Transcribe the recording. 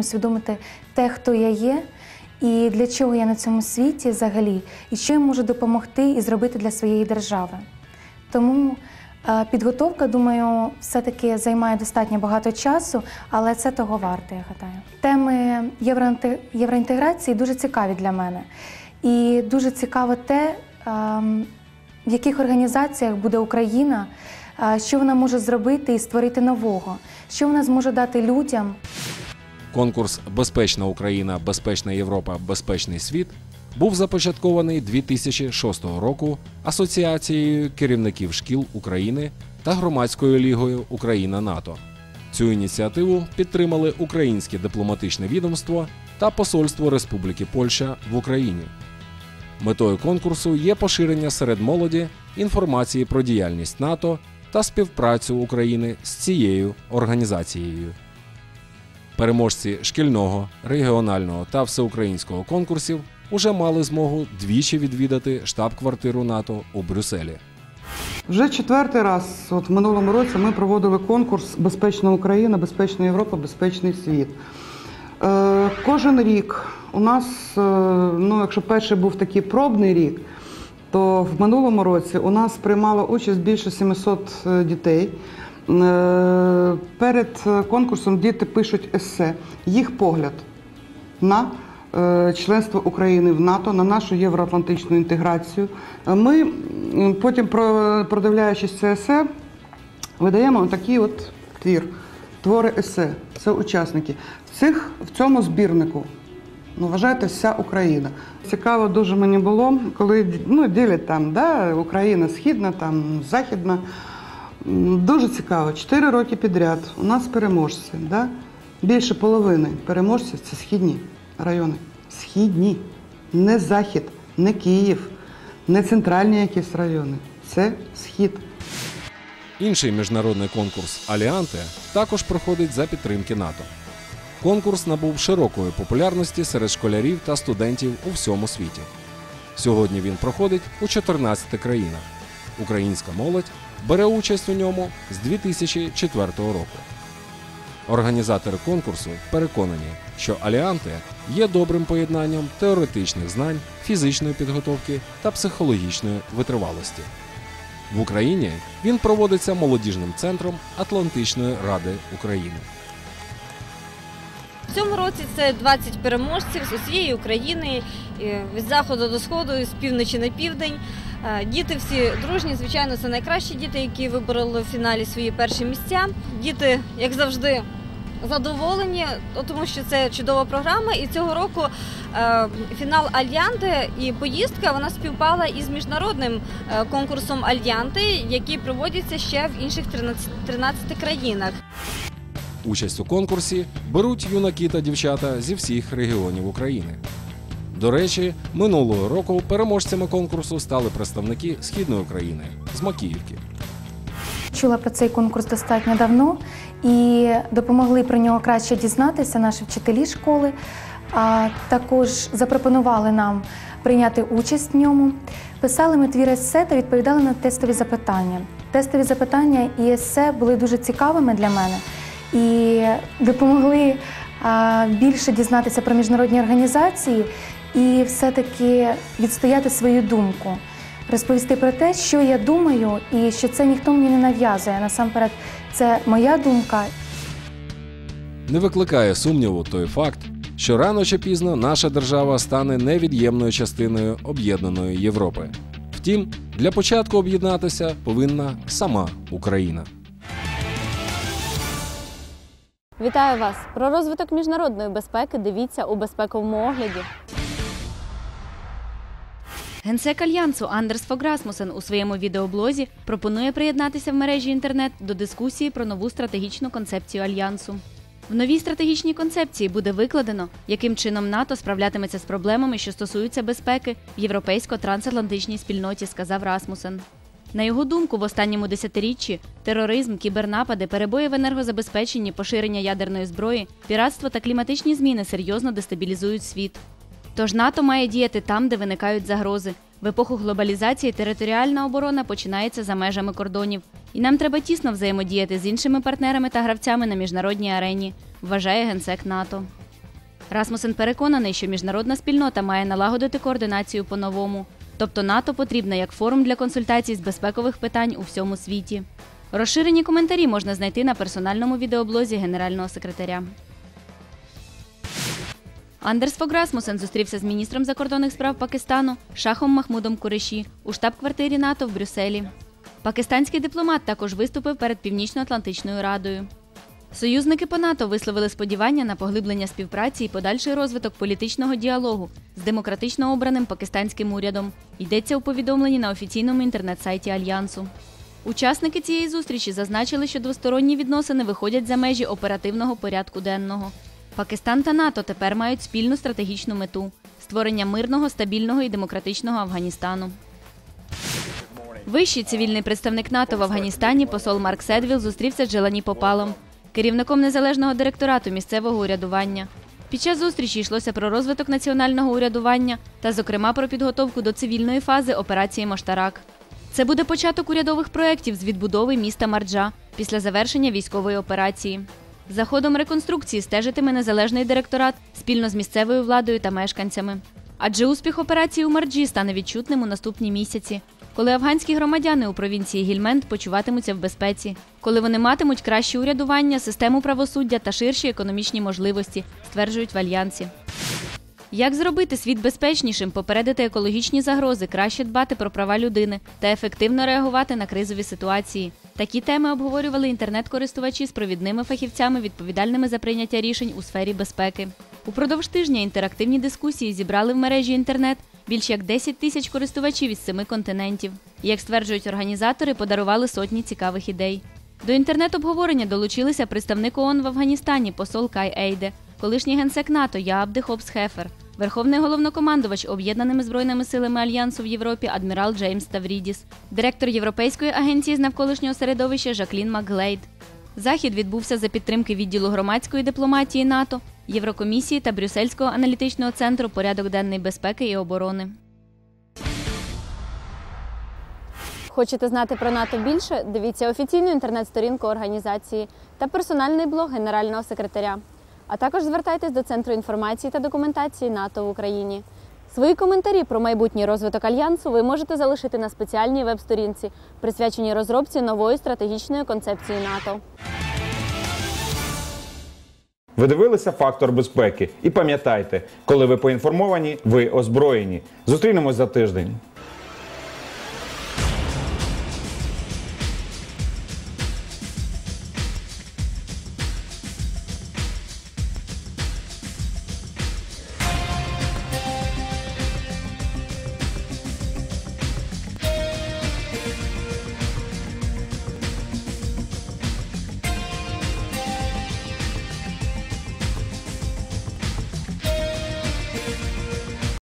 усвідомити те, хто я є, і для чого я на цьому світі взагалі, і що я можу допомогти і зробити для своєї держави. Тому е, підготовка, думаю, все-таки займає достатньо багато часу, але це того варте, я гадаю. Теми євроінте- євроінтеграції дуже цікаві для мене. І дуже цікаво те, ем, в яких організаціях буде Україна, е, що вона може зробити і створити нового, що вона зможе дати людям. Конкурс Безпечна Україна, Безпечна Європа, Безпечний світ був започаткований 2006 року Асоціацією керівників шкіл України та громадською лігою Україна НАТО. Цю ініціативу підтримали Українське дипломатичне відомство та Посольство Республіки Польща в Україні. Метою конкурсу є поширення серед молоді інформації про діяльність НАТО та співпрацю України з цією організацією. Переможці шкільного, регіонального та всеукраїнського конкурсів уже мали змогу двічі відвідати штаб-квартиру НАТО у Брюсселі. Вже четвертий раз, от в минулому році, ми проводили конкурс Безпечна Україна, Безпечна Європа, Безпечний світ. Е, кожен рік у нас, е, ну якщо перший був такий пробний рік, то в минулому році у нас приймало участь більше 700 дітей. Е, перед конкурсом діти пишуть есе, їх погляд на е, членство України в НАТО, на нашу євроатлантичну інтеграцію. Е, Ми потім, продивляючись це есе, видаємо такий от твір, твори есе. Це учасники. Цих в цьому збірнику. Ну, вважайте, вся Україна. Цікаво дуже мені було, коли ну, ділять там, да, Україна східна, там західна. Дуже цікаво. Чотири роки підряд у нас переможці. Да? Більше половини переможців це східні райони. Східні, не захід, не Київ, не центральні якісь райони. Це схід. Інший міжнародний конкурс Аліанте також проходить за підтримки НАТО. Конкурс набув широкої популярності серед школярів та студентів у всьому світі. Сьогодні він проходить у 14 країнах. Українська молодь бере участь у ньому з 2004 року. Організатори конкурсу переконані, що Аліанте є добрим поєднанням теоретичних знань, фізичної підготовки та психологічної витривалості. В Україні він проводиться молодіжним центром Атлантичної ради України. В цьому році це 20 переможців з усієї України е, від заходу до сходу, з півночі на південь. Е, Діти всі дружні, звичайно, це найкращі діти, які вибороли в фіналі свої перші місця. Діти, як завжди, задоволені, тому що це чудова програма. І цього року е, фінал Альянти і поїздка вона співпала із міжнародним е, конкурсом Альянти, який проводиться ще в інших 13, 13 країнах. Участь у конкурсі беруть юнаки та дівчата зі всіх регіонів України. До речі, минулого року переможцями конкурсу стали представники Східної України з Макіївки. Чула про цей конкурс достатньо давно і допомогли про нього краще дізнатися наші вчителі школи. А також запропонували нам прийняти участь в ньому. Писали ми твір есе та відповідали на тестові запитання. Тестові запитання і есе були дуже цікавими для мене і допомогли більше дізнатися про міжнародні організації і все-таки відстояти свою думку розповісти про те, що я думаю, і що це ніхто мені не нав'язує. Насамперед, це моя думка. Не викликає сумніву той факт, що рано чи пізно наша держава стане невід'ємною частиною об'єднаної Європи. Втім, для початку об'єднатися повинна сама Україна. Вітаю вас! Про розвиток міжнародної безпеки дивіться у безпековому огляді. Генсек альянсу Андерс Фог Расмусен у своєму відеоблозі пропонує приєднатися в мережі інтернет до дискусії про нову стратегічну концепцію альянсу. В новій стратегічній концепції буде викладено, яким чином НАТО справлятиметься з проблемами, що стосуються безпеки в європейсько-трансатлантичній спільноті, сказав Расмусен. На його думку, в останньому десятиріччі тероризм, кібернапади, перебої в енергозабезпеченні, поширення ядерної зброї, піратство та кліматичні зміни серйозно дестабілізують світ. Тож НАТО має діяти там, де виникають загрози. В епоху глобалізації територіальна оборона починається за межами кордонів, і нам треба тісно взаємодіяти з іншими партнерами та гравцями на міжнародній арені, вважає генсек НАТО. Расмусен переконаний, що міжнародна спільнота має налагодити координацію по-новому. Тобто НАТО потрібна як форум для консультацій з безпекових питань у всьому світі. Розширені коментарі можна знайти на персональному відеоблозі генерального секретаря. Андерс Фог Расмусен зустрівся з міністром закордонних справ Пакистану Шахом Махмудом Куриші у штаб-квартирі НАТО в Брюсселі. Пакистанський дипломат також виступив перед Північно-Атлантичною радою. Союзники по НАТО висловили сподівання на поглиблення співпраці і подальший розвиток політичного діалогу з демократично обраним пакистанським урядом. Йдеться у повідомленні на офіційному інтернет-сайті Альянсу. Учасники цієї зустрічі зазначили, що двосторонні відносини виходять за межі оперативного порядку денного. Пакистан та НАТО тепер мають спільну стратегічну мету створення мирного, стабільного і демократичного Афганістану. Вищий цивільний представник НАТО в Афганістані посол Марк Седвіл зустрівся з Джелані Попалом, керівником незалежного директорату місцевого урядування. Під час зустрічі йшлося про розвиток національного урядування та, зокрема, про підготовку до цивільної фази операції Моштарак. Це буде початок урядових проєктів з відбудови міста Марджа після завершення військової операції. За ходом реконструкції стежитиме незалежний директорат спільно з місцевою владою та мешканцями. Адже успіх операції у Марджі стане відчутним у наступні місяці, коли афганські громадяни у провінції Гільмент почуватимуться в безпеці, коли вони матимуть краще урядування, систему правосуддя та ширші економічні можливості, стверджують в альянсі. Як зробити світ безпечнішим, попередити екологічні загрози, краще дбати про права людини та ефективно реагувати на кризові ситуації? Такі теми обговорювали інтернет-користувачі з провідними фахівцями, відповідальними за прийняття рішень у сфері безпеки. Упродовж тижня інтерактивні дискусії зібрали в мережі інтернет більш як 10 тисяч користувачів із семи континентів. Як стверджують організатори, подарували сотні цікавих ідей. До інтернет-обговорення долучилися представник ООН в Афганістані, посол Кай Ейде, колишній генсек НАТО Яабди Хопс Хефер, верховний головнокомандувач об'єднаними збройними силами альянсу в Європі адмірал Джеймс Таврідіс, директор Європейської агенції з навколишнього середовища Жаклін Макглейд. Захід відбувся за підтримки відділу громадської дипломатії НАТО, Єврокомісії та Брюссельського аналітичного центру порядок денний безпеки і оборони. Хочете знати про НАТО більше? Дивіться офіційну інтернет-сторінку організації та персональний блог генерального секретаря. А також звертайтесь до Центру інформації та документації НАТО в Україні. Свої коментарі про майбутній розвиток альянсу ви можете залишити на спеціальній веб-сторінці, присвяченій розробці нової стратегічної концепції НАТО. Ви дивилися фактор безпеки і пам'ятайте, коли ви поінформовані, ви озброєні. Зустрінемось за тиждень.